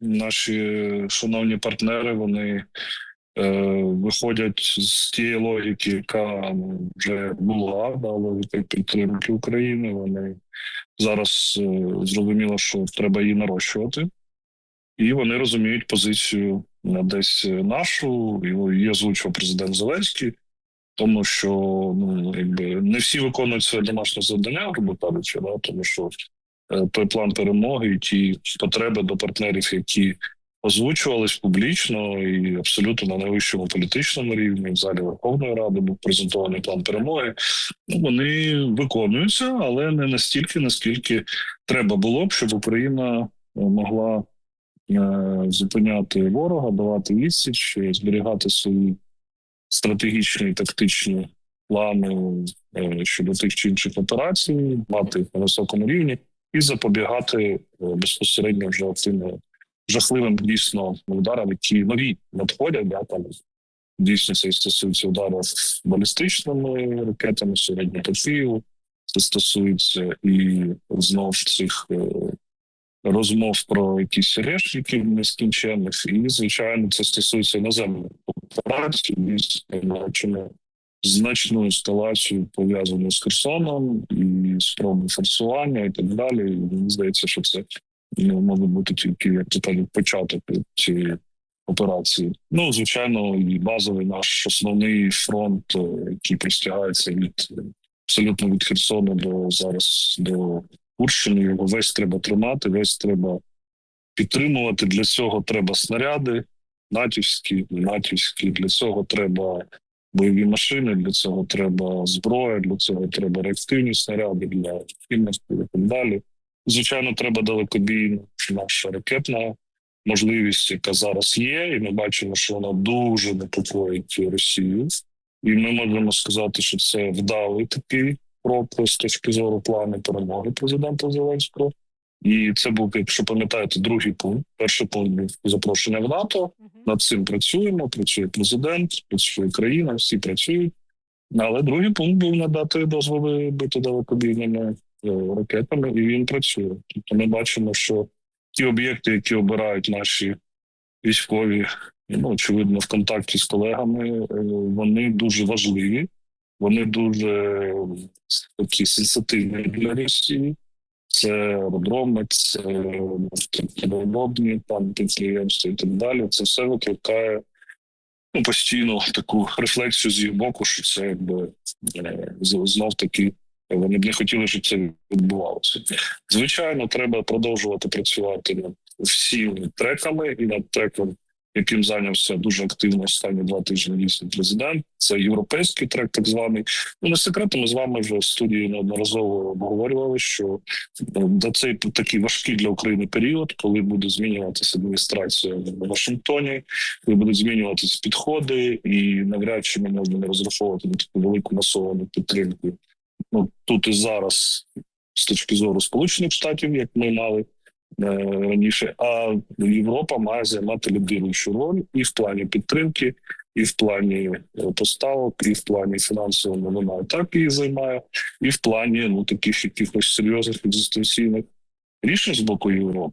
наші шановні партнери вони е, виходять з тієї логіки, яка ну, вже була да, логіка підтримки України. Вони зараз е, зрозуміло, що треба її нарощувати, і вони розуміють позицію е, десь нашу, і її озвучив президент Зеленський. Тому що ну якби не всі виконують своє домашнє завдання, грубо да, тому що е, план перемоги ті потреби до партнерів, які озвучувались публічно і абсолютно на найвищому політичному рівні в залі Верховної Ради був презентований план перемоги. Ну вони виконуються, але не настільки, наскільки треба було б, щоб Україна е, могла е, зупиняти ворога, давати відсіч, е, зберігати свої стратегічні і тактичні плани е, щодо тих чи інших операцій, мати на високому рівні і запобігати е, безпосередньо вже цим е, жахливим дійсно ударам, які нові надходять. Да, там дійсно це стосується ударів балістичними ракетами сьогодні по Це стосується і знов цих е, розмов про якісь решників нескінченних, і звичайно, це стосується іноземних операцій, дійсно бачимо значну ескалацію пов'язану з Херсоном і спроби форсування і так далі. Мені здається, що це ну, може бути тільки як то початок цієї операції. Ну, звичайно, і базовий наш основний фронт, е, який простягається від е, абсолютно від Херсону до зараз до Курщини. Його весь треба тримати, весь треба підтримувати. Для цього треба снаряди, натівські, натівські. Для цього треба бойові машини, для цього треба зброя, для цього треба реактивні снаряди для фільмів і так далі. Звичайно, треба далекобійна наша ракетна можливість, яка зараз є, і ми бачимо, що вона дуже непокоїть Росію. І ми можемо сказати, що це вдалий такий крок з точки зору плану перемоги президента Зеленського. І це був, якщо пам'ятаєте, другий пункт. Перший пункт був запрошення в НАТО. Над цим працюємо. Працює президент, працює країна, всі працюють. Але другий пункт був надати дозволи бити далекобійними е, ракетами, і він працює. Тобто ми бачимо, що ті об'єкти, які обирають наші військові, ну очевидно, в контакті з колегами, е, вони дуже важливі, вони дуже такі сенситивні для Росії. Це аеродроми, це нафтопроводні там підприємства і так далі. Це все викликає ну, постійно таку рефлексію з їх боку, що це якби е, знов таки вони б не хотіли, щоб це відбувалося. Звичайно, треба продовжувати працювати над всіми треками і над треком, яким зайнявся дуже активно останні два тижні дійсно президент. Це європейський трек, так званий. Ну не секретом, ми з вами вже в студії неодноразово обговорювали, що до цей такий важкий для України період, коли буде змінюватися адміністрація в Вашингтоні, коли будуть змінюватися підходи, і навряд чи ми можемо не розраховувати на таку велику масовану підтримку. Ну тут і зараз, з точки зору Сполучених Штатів, як ми мали е, раніше, а Європа має займати лідируючу роль і в плані підтримки, і в плані е, поставок, і в плані фінансового вона так її займає, і в плані ну таких якихось серйозних екзистенційних рішень з боку Європи.